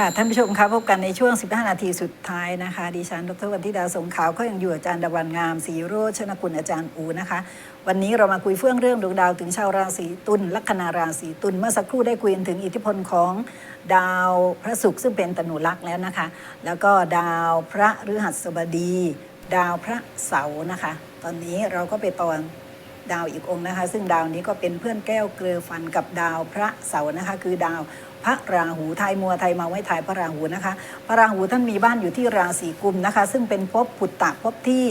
ค่ะท่านผู้ชมคะพบกันในช่วง 15 นาทีสุดท้ายนะคะ ดิฉันดรวันธิดาสงขาวก็ยังอยู่อาจารย์ดวันงามศรีโรจนกุลอาจารย์อูนะคะ วันนี้เรามาคุยเฟื่องเรื่องดวงดาวถึงชาวราศีตุลลัคนาราศีตุลเมื่อสักครู่ได้คุยกันถึงอิทธิพลของดาวพระศุกร์ซึ่งเป็นตนุลักษ์แล้วนะคะ แล้วก็ดาวพระฤหัสบดี ดาวพระเสาร์นะคะ ตอนนี้เราก็ไปตอนดาวอีกองค์นะคะ ซึ่งดาวนี้ก็เป็นเพื่อนแก้วเกลือฟันกับดาวพระเสาร์นะคะ คือดาว พระราหูไทยมัวไทยมาไว้ไทยพระราหูนะคะ พระราหูท่านมีบ้านอยู่ที่ราศีกุมนะคะ ซึ่งเป็นภพปุตตะภพที่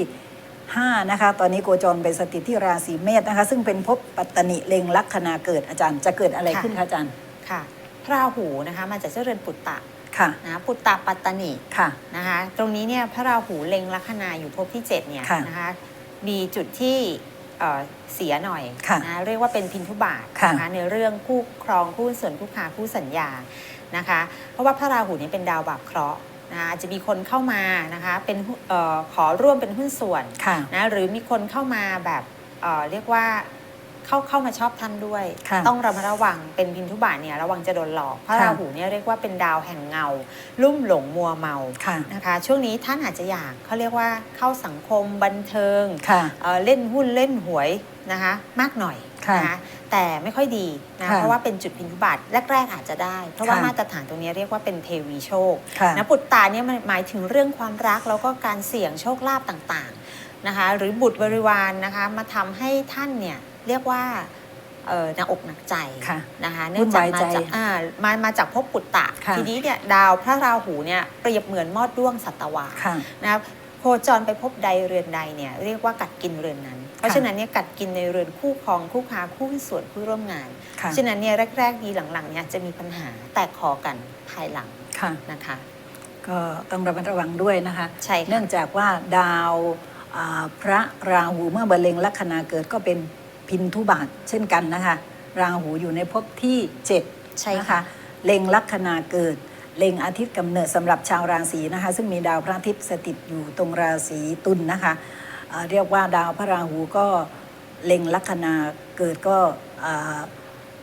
5นะคะตอนนี้โกจรไปสถิตที่ราศีเมษนะคะ ซึ่งเป็นภพปัตตนิเลงลัคนาเกิดอาจารย์จะเกิดอะไรค่ะขึ้นคะอาจารย์ค่ะ พระราหูนะคะมาจากเจ้าเรือนปุตตะค่ะนะปุตตะปัตตนิค่ะนะคะ ตรงนี้เนี่ยพระราหูเล็งลัคนาอยู่ภพที่7เนี่ยค่ะนะคะมีจุดที่ เอ่อเสียหน่อยค่ะนะเรียกว่าเป็นพินทุบาทค่ะนะคะในเรื่องคู่ครองคู่ส่วนคู่ค้าคู่สัญญานะคะ เพราะว่าพระราหูเนี่ยเป็นดาวบาปเคราะห์นะคะอาจจะมีคนเข้ามานะคะเป็นหุ้นเออขอร่วมเป็นหุ้นส่วนค่ะนะหรือมีคนเข้ามาแบบเอ่อเรียกว่า เข้าเข้ามาชอบท่านด้วย ค่ะต้องระมัดระวังเป็นพินทุบาทเนี่ยระวังจะโดนหลอกพระค่ะ ราหูเนี่ยเรียกว่าเป็นดาวแห่งเงา ลุ่มหลงมัวเมาค่ะ นะคะ ช่วงนี้ท่านอาจจะอยากเขาเรียกว่าเข้าสังคมบันเทิง ค่ะ เอ่อเล่นหุ้นเล่นหวยนะคะมากหน่อยค่ะนะคะแต่ไม่ค่อยดีนะค่ะเพราะว่าเป็นจุดพินทุบาทแรก ๆ อาจจะได้ เพราะว่าค่ะ มาตรฐานตรงนี้เรียกว่าเป็นเทวีโชคค่ะ นะปุตตาเนี่ยมันหมายถึงเรื่องความรักแล้วก็การเสี่ยงโชคลาภต่างๆนะคะหรือบุตรบริวารนะคะมาทำให้ท่านเนี่ย เรียกว่าเออหนักอกหนักใจค่ะนะคะเนื่องจากวุ่นวายมาใจจากอ่ามามาจากภพปุตตะค่ะทีนี้เนี่ยดาวพระราหูเนี่ยเปรียบเหมือนมอดด้วงสัตวาค่ะนะครับโคจรไปพบใดเรือนใดเนี่ยเรียกว่ากัดกินเรือนนั้น เพราะฉะนั้นเนี่ยกัดกินในเรือนคู่ครองคู่ค้าคู่หุ้นส่วนคู่ร่วมงานค่ะฉะนั้นเนี่ยแรกๆดีหลังๆเนี่ยจะมีปัญหาแตกคอกันภายหลังค่ะนะคะก็ต้องระมัดระวังด้วยนะคะใช่ค่ะเนื่องจากว่าดาวอ่าพระราหูเมื่อบรรเลงลัคนาเกิดก็เป็น พินทุบาทเช่นกันนะคะราหูอยู่ในภพที่7ใช่นะค่ะคะเล็งลัคนาเกิด เล็งอาทิตย์กำเนิดสำหรับชาวราศีนะคะ ซึ่งมีดาวพระอาทิตย์สถิตอยู่ตรงราศีตุลนนะคะอ่าเรียกว่าดาวพระราหูก็เล็งลัคนาเกิดก็อ่า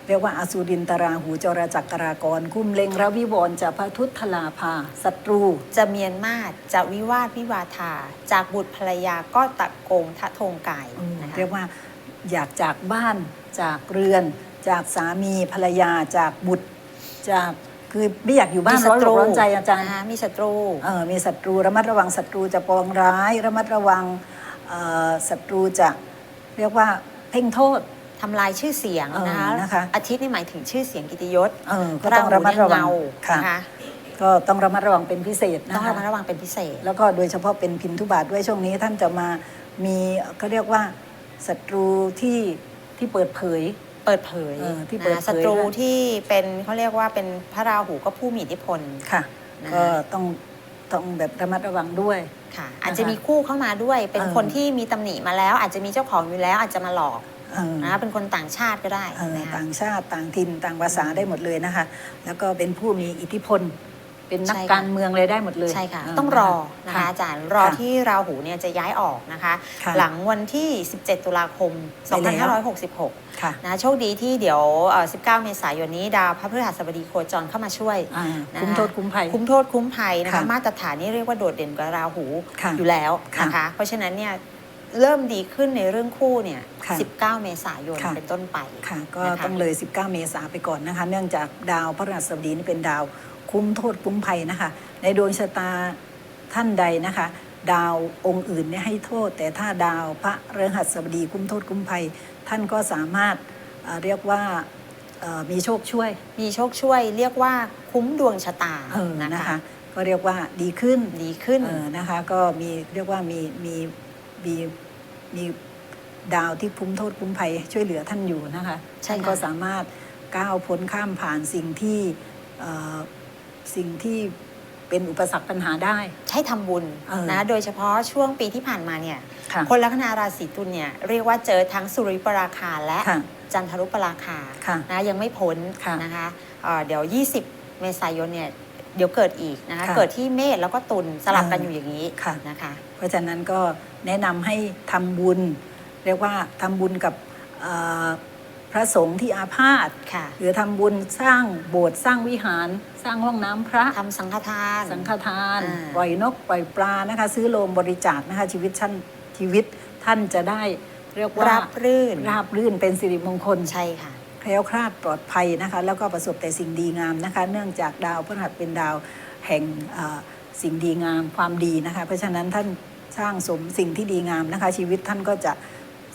เรียกว่าอสุรินตราหูจรจักรากร คุ้มเล็งระวิวรณ์จากพระทุตทลาภาศัตรู จะเมียนมาศจะวิวาทวิวาทา จากบุตรภรรยาก็ตะโกงทะทงกายอืมนะคะเรียกว่า อยากจากบ้านจากเรือน จากสามีภรรยาจากบุตร จากคือไม่อยากอยู่บ้านร้อนรนร้อนใจอาจารย์นะคะมีศัตรูเออมีศัตรูระมัดระวังศัตรูจะปองร้าย ระมัดระวังเอ่อศัตรูจะเรียกว่าเพ่งโทษทำลายชื่อเสียงเออนะคะนะคะอาทิตย์นี่หมายถึงชื่อเสียงกิตยศเออก็ต้องระมัดระวังเงาค่ะนะคะก็ต้องระมัดระวังเป็นพิเศษต้อนะงคะระมัดระวังเป็นพิเศษ แล้วก็โดยเฉพาะเป็นพินทุบาทด้วยช่วงนี้ท่านจะมามีเขาเรียกว่า ศัตรูที่ที่เปิดเผย เปิดเผยเออที่เปิดเผย นะศัตรูนะที่เป็นเขาเรียกว่าเป็นพระราหูก็ผู้มีอิทธิพล ค่ะ นะคะ ก็ต้องต้องแบบระมัดระวังด้วย ค่ะ อาจจะมีคู่เข้ามาด้วย เป็นเออ คนที่มีตำหนิมาแล้ว อาจจะมีเจ้าของอยู่แล้วอาจจะมาหลอกเออนะคะเป็นคนต่างชาติก็ได้เออนะคะ ต่างชาติต่างถิ่นต่างภาษาได้หมดเลยนะคะ แล้วก็เป็นผู้มีอิทธิพล เป็นนักใช่ค่ะ การเมืองเลยได้หมดเลยใช่ค่ะ เต้องรอนะคะค่ะอาจารย์รอค่ะที่ราหูเนี่ยจะย้ายออกนะคะ ค่ะหลังวันที่ 17 ตุลาคม ไปแล้ว 2566 ค่ะนะโชคดีที่เดี๋ยวเอ่อ19 เมษายนนี้ดาวพระพฤหัสบดีโคจรเข้ามาช่วย อ่านะคะ คุ้มโทษคุ้มภัย คุ้มโทษคุ้มภัยนะคะ ค่ะมาตรฐานนี่เรียกว่าโดดเด่นกว่าราหูค่ะอยู่แล้วค่ะนะคะ เพราะฉะนั้นเนี่ยเริ่มดีขึ้นในเรื่องคู่เนี่ย ค่ะ 19 เมษายนค่ะ เป็นต้นไป ค่ะก็นะคะต้องเลย 19 เมษาไปก่อนนะคะ เนื่องจากดาวพระราชบดีนี่เป็นดาว คุ้มโทษคุ้มภัยนะคะ ในดวงชะตาท่านใดนะคะ ดาวองค์อื่นเนี่ยให้โทษ แต่ถ้าดาวพระฤหัสบดีคุ้มโทษคุ้มภัย ท่านก็สามารถเอ่อเรียกว่าเอ่อมีโชคช่วย มีโชคช่วย เรียกว่าคุ้มดวงชะตาเออนะนะคะคะ ก็เรียกว่าดีขึ้นดีขึ้นเออนะคะ ก็มีเรียกว่ามีมีมีมีดาวที่คุ้มโทษคุ้มภัยช่วยเหลือท่านอยู่นะคะใช่ท่านค่ะก็สามารถก้าวพ้นข้ามผ่านสิ่งที่เอ่อ สิ่งที่เป็นอุปสรรคปัญหาได้ ใช้ทำบุญเออนะ โดยเฉพาะช่วงปีที่ผ่านมาเนี่ย ค่ะคนลัคนาราศีตุลเนี่ยเรียกว่าเจอทั้งสุริปราคาและค่ะจันทรุปราคาค่ะนะยังไม่พ้นค่ะนะคะเอ่อเดี๋ยว 20 เมษายนเนี่ยเดี๋ยวเกิดอีกนะคะค่ะเกิดที่เมษแล้วก็ตุลสลับกันเออออยู่อย่างนี้ค่ะ นะคะเพราะฉะนั้นก็แนะนำให้ทำบุญ เรียกว่าทำบุญกับเอ่อ พระสงฆ์ที่อาพาธค่ะ หรือทำบุญสร้างโบสถ์สร้างวิหาร สร้างห้องน้ำพระ ทำสังฆทาน สังฆทาน อ่า ปล่อยนกปล่อยปลานะคะ ซื้อโลงบริจาคนะคะ ชีวิตท่านชีวิตท่านจะได้เรียกว่าราบรื่นราบรื่นเป็นสิริมงคล ใช่ค่ะ แคล้วคลาดปลอดภัยนะคะ แล้วก็ประสบแต่สิ่งดีงามนะคะ เนื่องจากดาวพฤหัสเป็นดาวแห่งเอ่อสิ่งดีงามความดีนะคะ เพราะฉะนั้นท่านสร้างสมสิ่งที่ดีงามนะคะ ชีวิตท่านก็จะ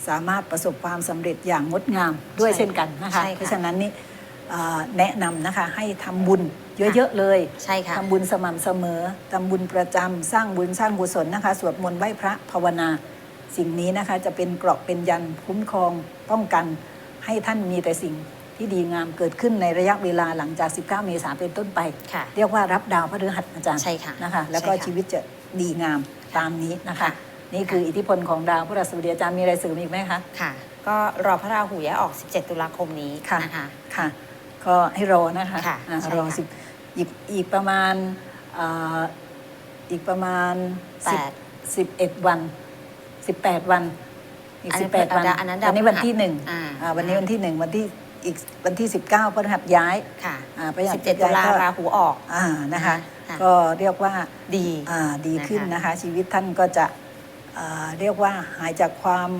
สามารถประสบความสำเร็จอย่างงดงามด้วยใช่เช่นกันนะคะใช่ค่ะ เพราะฉะนั้นนี่เอ่อแนะนำนะคะให้ทำบุญเยอะๆเลยใช่ค่ะ ทำบุญสม่ำเสมอทำบุญประจำสร้างบุญสร้างกุศลนะคะ สวดมนต์ไหว้พระภาวนา สิ่งนี้นะคะจะเป็นเกราะเป็นยันคุ้มครองป้องกัน ให้ท่านมีแต่สิ่งที่ดีงามเกิดขึ้นในระยะเวลาหลังจาก 19 เมษายนเป็นต้นไป ค่ะ เรียกว่ารับดาวพฤหัสอาจารย์ใช่ค่ะนะคะ แล้วก็ใช่ค่ะ ชีวิตจะดีงามตามนี้นะคะค่ะ นี่คืออิทธิพลของดาวพฤหัสบดีอาจารย์มีอะไรเสริมอีกไหมคะ ค่ะ ก็รอพระราหูย้ายออก 17 ตุลาคมนี้ค่ะนะคะ ค่ะ ก็ให้รอนะคะค่ะอ่าใช่รอค่ะสิบอีกอีกประมาณเอ่ออีกประมาณแปดสิบเอ็ดวันสิบแปดวัน อีกอันสินั้บนแปดวันอันนั้นดาววันนี้วันที่หนึ่งอ่า อ่าวันนี้วันที่หนึ่งวันที่อีกวันที่สิบเก้าพฤหัสย้ายค่ะ อ่าพฤหัส17 ตุลาก็ราหูออก อ่านะคะ ค่ะ ก็เรียกว่า ดี อ่าดีขึ้นนะคะนะคะชีวิตท่านก็จะอ่า เรียกว่าหายจากความ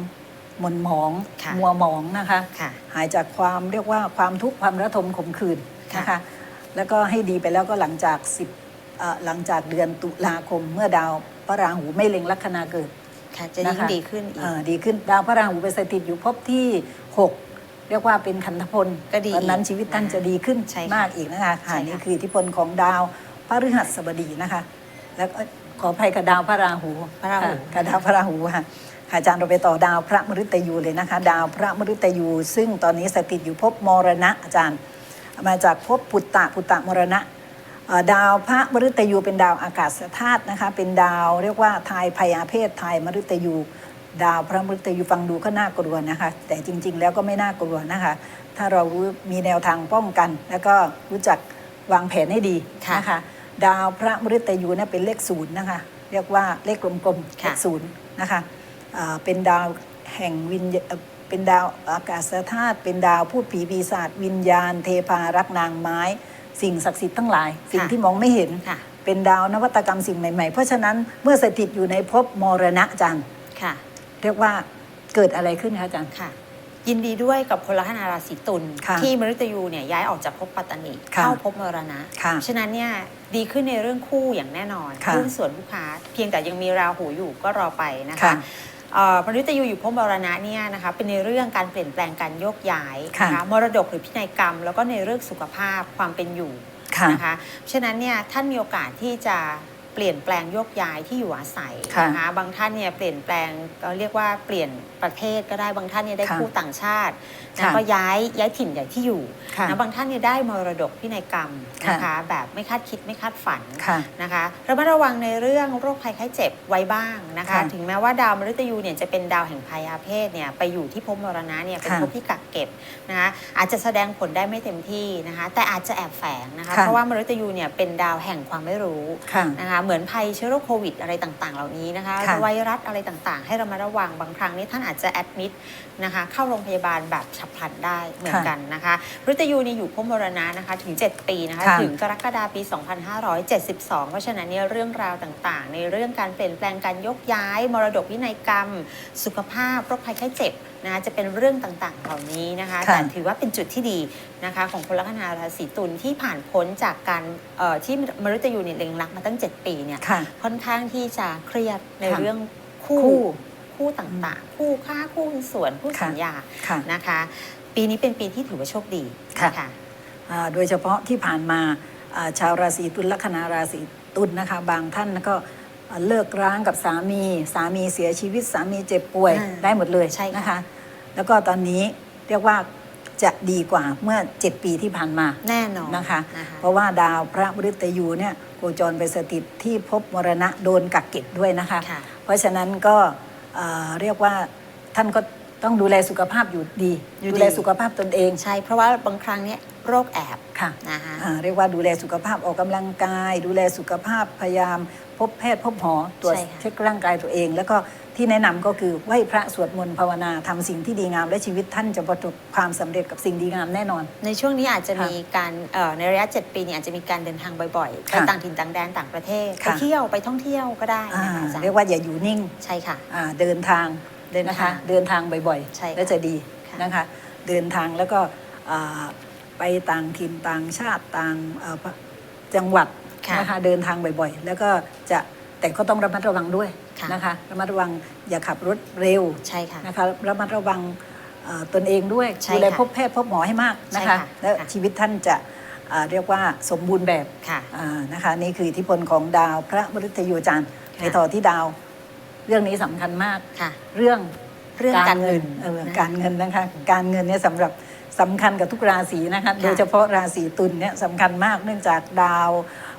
หม่นหมองค่ะมัวหมองนะคะค่ะหายจากความเรียกว่าความทุกข์ความระทมขมขื่นค่ะนะคะแล้วก็ให้ดีไปแล้วก็หลังจากสิบหลังจากเดือนตุลาคมเมื่อดาวพระราหูไม่เล็งลัคนาเกิด ค่ะจะยิ่งนะคะ ดีขึ้นอีก เอ่อดีขึ้นดาวพระราหูไปสถิตอยู่ภพที่ 6 เรียกว่าเป็นขันธพลก็ดีตอนนั้นอีกชีวิตท่านนะคะจะดีขึ้นใช่ค่ะมากอีกนะคะใช่ค่ะ ค่ะนี่คืออิทธิพลของดาวพระฤหัสบดีนะคะ แล้วก็ ขออภัยกับดาวพระราหูพระราหูค่ะกับดาวพระราหูค่ะค่ะอาจารย์เราไปต่อดาวพระมฤตยูเลยนะคะ ดาวพระมฤตยู ซึ่งตอนนี้สถิตอยู่ภพมรณะอาจารย์ มาจากภพปุตตะปุตตะมรณะเอ่อดาวพระมฤตยูเป็นดาวอากาศธาตุนะคะ เป็นดาวเรียกว่าทายพยาเพศทายมฤตยู ดาวพระมฤตยูฟังดูก็น่ากลัวนะคะ แต่จริง ๆ แล้วก็ไม่น่ากลัวนะคะ ถ้าเรารู้มีแนวทางป้องกัน แล้วก็รู้จักวางแผนให้ดีค่ะนะคะ ดาวพระมฤตยูเนี่ยเป็นเลขศูนย์นะคะเรียกว่าเลขกลมๆเลค่ะขศูนย์นะคะอ่าเป็นดาวแห่งวิญญาเอ่อเป็นดาวอากาศธาตุเป็นดาวพูดผีปีศาจวิญญาณ เทพารักนางไม้ สิ่งศักดิ์สิทธิ์ทั้งหลาย สิ่งที่มองไม่เห็นค่ะเป็นดาวนวัตกรรมสิ่งใหม่ ๆ เพราะฉะนั้นเมื่อสถิตอยู่ในภพมรณะจันทร์ค่ะเรียกว่าเกิดอะไรขึ้นคะอาจารย์ค่ะ ยินดีด้วยกับคนลัคนาราศีตุลค่ะที่มฤตยูเนี่ยย้ายออกจากภพปัตตานีค่ะเข้าภพมรณะค่ะฉะนั้นเนี่ยดีขึ้นในเรื่องคู่อย่างแน่นอนค่ะหุ้นส่วนลูกค้า เพียงแต่ยังมีราหูอยู่ก็รอไปนะคะค่ะเอ่อมฤตยูอยู่ภพมรณะเนี่ยนะคะเป็นในเรื่องการเปลี่ยนแปลงการโยกย้ายค่ะนะคะมรดกหรือพินัยกรรม แล้วก็ในเรื่องสุขภาพความเป็นอยู่ค่ะนะคะฉะนั้นเนี่ยท่านมีโอกาสที่จะ เปลี่ยนแปลงโยกย้ายที่อยู่อาศัยค่ะนะคะบางท่านเนี่ยเปลี่ยนแปลงก็เรียกว่าเปลี่ยนประเทศก็ได้บางท่านเนี่ยได้ค่ะคู่ต่างชาตินะค่ะก็ย้ายย้ายถิ่นย้ายที่อยู่ค่ะนะบางท่านเนี่ยได้มรดกพินัยกรรมค่ะนะคะแบบไม่คาดคิดไม่คาดฝันค่ะนะคะระมัดระวังในเรื่องโรคภัยไข้เจ็บไว้บ้างนะคะค่ะถึงแม้ว่าดาวมฤตยูเนี่ยจะเป็นดาวแห่งพยาเพศเนี่ยไปอยู่ที่ภพมรณะเนี่ยเป็นค่ะภพที่กักเก็บนะคะอาจจะแสดงผลได้ไม่เต็มที่นะคะแต่อาจจะแอบแฝงนะคะค่ะเพราะว่ามฤตยูเนี่ยเป็นดาวแห่งความไม่รู้ค่ะนะคะเหมือนภัยเชื้อโรคโควิดอะไรต่างๆ เหล่านี้นะคะค่ะไวรัสอะไรต่างๆ ให้เรามาระวังบางครั้งนี้ท่านอาจจะแอดมิดนะคะเข้าโรงพยาบาลแบบฉับพลันได้เหมือนกันนะคะฤตยูนี่อยู่ภพมรณะนะคะถึง 7 ปีนะคะค่ะถึงกรกฎาปี 2572 เพราะฉะนั้นเนี่ยเรื่องราวต่างๆ ในเรื่องการเปลี่ยนแปลงการยกย้าย มรดกวินัยกรรม สุขภาพโรคภัยไข้เจ็บนะคะจะเป็นเรื่องต่างๆ เหล่านี้นะคะค่ะแต่ถือว่าเป็นจุดที่ดีนะคะของคนลัคนาราศีตุลที่ผ่านพ้นจากการเอ่อที่มฤตยูเนี่ยเล็งรักมาตั้ง 7 ปีเนี่ยค่ะค่อนข้างที่จะเครียดในค่ะเรื่องคู่คู่คู่ต่างๆ คู่ค้าคู่หุ้นส่วนคู่ค่ะ สัญญาค่ะ นะคะ ปีนี้เป็นปีที่ถือว่าโชคดีค่ะนะคะอ่าโดยเฉพาะที่ผ่านมาอ่าชาวราศีตุลลัคนาราศีตุลนะคะ บางท่านก็อ่า เลิกร้างกับสามี สามีเสียชีวิตสามีเจ็บป่วยอ่าได้หมดเลยใช่ค่ะ นะคะ แล้วก็ตอนนี้เรียกว่าจะดีกว่าเมื่อ 7 ปีที่ผ่านมา แน่นอนนะคะ นะคะ เพราะว่าดาวพระมฤตยูเนี่ยโคจรไปสถิตที่ภพมรณะโดนกักเก็บด้วยนะคะ ค่ะ เพราะฉะนั้นก็เอ่อเรียกว่าท่านก็ ต้องดูแลสุขภาพอยู่ดี อยู่ดี ดูแลสุขภาพตนเองใช่เพราะว่าบางครั้งเนี่ยโรคแอบค่ะนะคะอ่าเรียกว่าดูแลสุขภาพออกกำลังกาย ดูแลสุขภาพพยายาม พบแพทย์พบหมอตรวจใช่ค่ะเช็คร่างกายตัวเอง แล้วก็ที่แนะนำก็คือไหว้พระสวดมนต์ภาวนาทำสิ่งที่ดีงาม และชีวิตท่านจะประสบความสำเร็จกับสิ่งดีงามแน่นอน ในช่วงนี้อาจจะค่ะมีการเอ่อในระยะ 7 ปีเนี่ยอาจจะมีการเดินทางบ่อยๆ ไปค่ะต่างถิ่นต่างแดนต่างประเทศ ไปค่ะ เที่ยวไปท่องเที่ยวก็ได้อ่านะคะอาจารย์เรียกว่าอย่าอยู่นิ่ง ใช่ค่ะ อ่าเดินทาง เดินทางนะคะ เดินทางบ่อยใช่ค่ะแล้วจะดีค่ะนะคะ เดินทางแล้วก็อ่าไปต่างถิ่นต่างชาติต่างเอ่อจังหวัดค่ะนะคะเดินทางบ่อยๆ แล้วก็จะแต่ก็ต้องระมัดระวังด้วยค่ะ นะคะระมัดระวังอย่าขับรถเร็ว ใช่ค่ะ นะคะระมัดระวังเอ่อตนเองด้วยใช่ดูแลค่ะพบแพทย์พบหมอให้มากนะใช่คะค่ะแล้วค่ะ ชีวิตท่านจะเอ่อเรียกว่าสมบูรณ์แบบค่ะ อ่านะคะนี่คืออิทธิพลของดาวพระมฤตยูจันทร์ค่ะในต่อที่ดาว เรื่องนี้สำคัญมากค่ะ เรื่องเรื่องการเงินเออนะคะการเงินนะคะ การเงินเนี่ยสำหรับสำคัญกับทุกราศีนะคะค่ะโดยเฉพาะราศีตุลเนี่ยสำคัญมากเนื่องจากดาว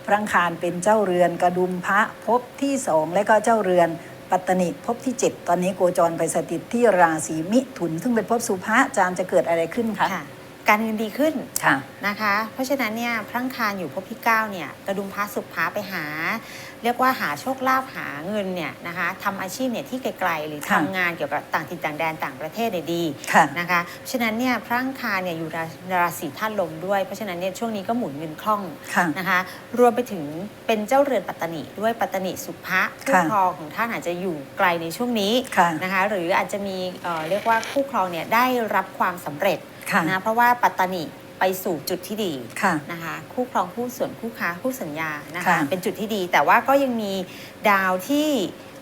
พระอังคารเป็นเจ้าเรือนกระดุมพระภพที่สองและก็เจ้าเรือนปัตตนิภพที่เจ็ดตอนนี้โกจรไปสถิตที่ราศีมิถุน ซึ่งเป็นภพสุภะอาจารย์จะเกิดอะไรขึ้นคะ ค่ะ การเงินดีขึ้นค่ะนะคะ เพราะฉะนั้นเนี่ยพระอังคารอยู่ภพที่9เนี่ยกระดุมพระสุภาไปหา เรียกว่าหาโชคลาภหาเงินเนี่ยนะคะทำอาชีพเนี่ยที่ไกลๆหรือค่ะทำงานเกี่ยวกับต่างถิ่นต่างแดนต่างประเทศเนี่ยดีค่ะนะคะเพราะฉะนั้นเนี่ยพระอังคารเนี่ยอยู่ราราศีธาตุลมด้วย เพราะฉะนั้นเนี่ยช่วงนี้ก็หมุนเงินคล่องค่ะนะคะรวมไปถึงเป็นเจ้าเรือนปัตตนิด้วยปัตตนิสุภะคู่ค่ะครองของท่านอาจจะอยู่ไกลในช่วงนี้ค่ะนะคะหรืออาจจะมีเอ่อเรียกว่าคู่ครองเนี่ยได้รับความสำเร็จ ค่ะนะเพราะว่าปัตตนิไปสู่จุดที่ดีค่ะนะคะคู่ครองคู่ส่วนคู่ค้าคู่สัญญานะคะค่ะเป็นจุดที่ดี แต่ว่าก็ยังมีดาวที่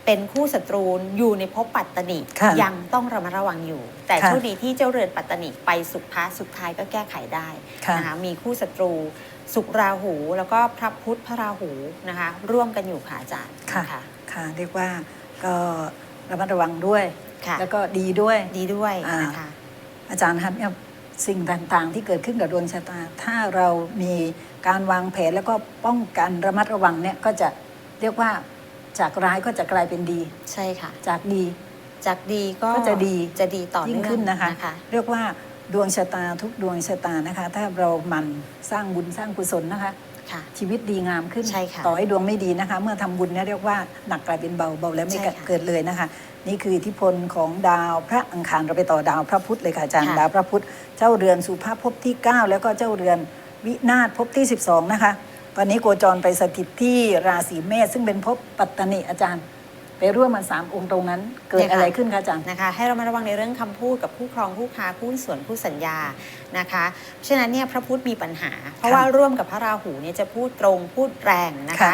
เป็นคู่ศัตรูอยู่ในภพปัตตนิค่ะยังต้องระมัดระวังอยู่ แต่ค่ะ โชคดีที่เจ้าเรือนปัตตนิไปสุดท้ายสุดท้ายก็แก้ไขได้ ค่ะ นะคะมีคู่ศัตรูสุกราหู แล้วก็พระพุทธพระราหูนะคะร่วมกันอยู่ค่ะอาจารย์ค่ะนค่ะ เรียกว่าก็ระมัดระวังด้วย ค่ะแล้วก็ดีด้วย ดีด้วยอ่าน นะคะอาจารย์ครับเนี่ย สิ่งต่างๆ ที่เกิดขึ้นกับดวงชะตา ถ้าเรามีการวางแผนแล้วก็ป้องกันระมัดระวังเนี่ยก็จะเรียกว่าจากร้ายก็จะกลายเป็นดี ใช่ค่ะ จากดี จากดีก็ก็จะดีจะดีต่อยิ่งเนื่องขึ้นนะคะนะคะ เรียกว่าดวงชะตาทุกดวงชะตานะคะ ถ้าเราหมันสร้างบุญสร้างกุศลนะคะ ค่ะ ชีวิตดีงามขึ้น ใช่ค่ะต่อให้ดวงไม่ดีนะคะ เมื่อทำบุญเนี่ยเรียกว่าหนักกลายเป็นเบาเบาแล้วไม่ใช่ค่ะเกิดเลยนะคะ นี่คืออิทธิพลของดาวพระอังคารเราไปต่อดาวพระพุธเลยค่ะอาจารย์ค่ะ ดาวพระพุธเจ้าเรือนสุภาพภพที่ 9 แล้วก็เจ้าเรือนวินาศภพที่ 12 นะคะ ตอนนี้โกจรไปสถิตที่ราศีเมษซึ่งเป็นภพปัตตนิอาจารย์ ไปร่วมมันสามองค์ตรงนั้น เกิดอะไรขึ้นคะอาจารย์นะคะ ให้เรามาระวังในเรื่องคำพูดกับคู่ครองคู่ค้าคู่ส่วนคู่สัญญานะคะเพราะฉะนั้นเนี่ยพระพุธมีปัญหา เพราะว่าร่วมกับพระราหูเนี่ยจะพูดตรงพูดแรงนะคะค่ะ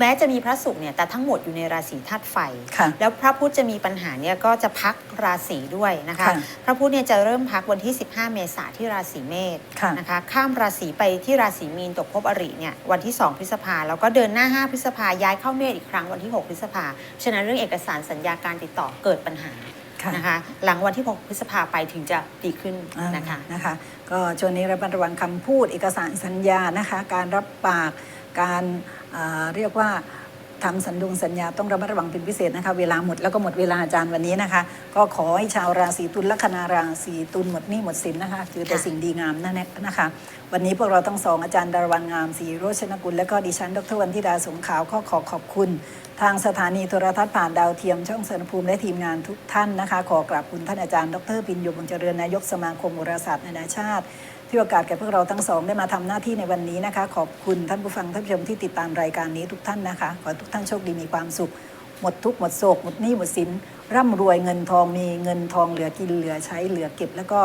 แม้จะมีพระศุกร์เนี่ยแต่ทั้งหมดอยู่ในราศีธาตุไฟค่ะแล้วพระพุธจะมีปัญหาเนี่ยก็จะพักราศีด้วยนะคะค่ะพระพุธเนี่ยจะเริ่มพักวันที่ 15 เมษายนที่ราศีเมษค่ะนะคะ ข้ามราศีไปที่ราศีมีนตกภพอริเนี่ยวันที่ 2 พฤษภาแล้วก็เดินหน้า 5 พฤษภาย้ายเข้าเมษอีกครั้งวันที่ 6 พฤษภาฉะนั้นเรื่องเอกสารสัญญาการติดต่อเกิดปัญหาค่ะนะคะหลังวันที่ 6 พฤษภาไปถึงจะดีขึ้นอ่านะคะนะคะ ก็ช่วงนี้ระมัดระวังคำพูดเอกสารสัญญานะคะ การรับปาก การอ่าเรียกว่าทำสัญญงสัญญาต้องระมัดระวังเป็นพิเศษนะคะ เวลาหมดแล้วก็หมดเวลาอาจารย์วันนี้นะคะ ก็ขอให้ชาวราศีตุลลัคนาราศีตุลหมดหนี้หมดสินนะคะเจอแต่ค่ะสิ่งดีงามนั่นแหละนะคะ วันนี้พวกเราทั้งสองอาจารย์ดารวันงามศรีโรชนกุลและก็ดิฉันดรวันธิดาสงขาวก็ขอขอบคุณ ทางสถานีโทรทัศน์ผ่านดาวเทียมช่องสนภูมิและทีมงานทุกท่านนะคะ ขอกราบคุณท่านอาจารย์ดรปิญโยบงเจริญนายกสมาคมโหราศาสตร์นานาชาติ ที่โอกาสแก่พวกเราทั้งสองได้มาทำหน้าที่ในวันนี้นะคะ ขอบคุณท่านผู้ฟังท่านผู้ชมที่ติดตามรายการนี้ทุกท่านนะคะ ขอทุกท่านโชคดีมีความสุข หมดทุกข์หมดโศกหมดหนี้หมดสิน ร่ำรวยเงินทองมีเงินทองเหลือกินเหลือใช้เหลือเก็บ แล้วก็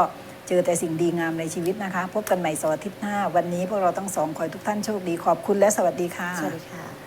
เจอแต่สิ่งดีงามในชีวิตนะคะ พบกันใหม่สาร์อาทิตย์หน้า วันนี้พวกเราทั้งสองขอทุกท่านโชคดีขอบคุณและสวัสดีค่ะสวัสดีค่ะ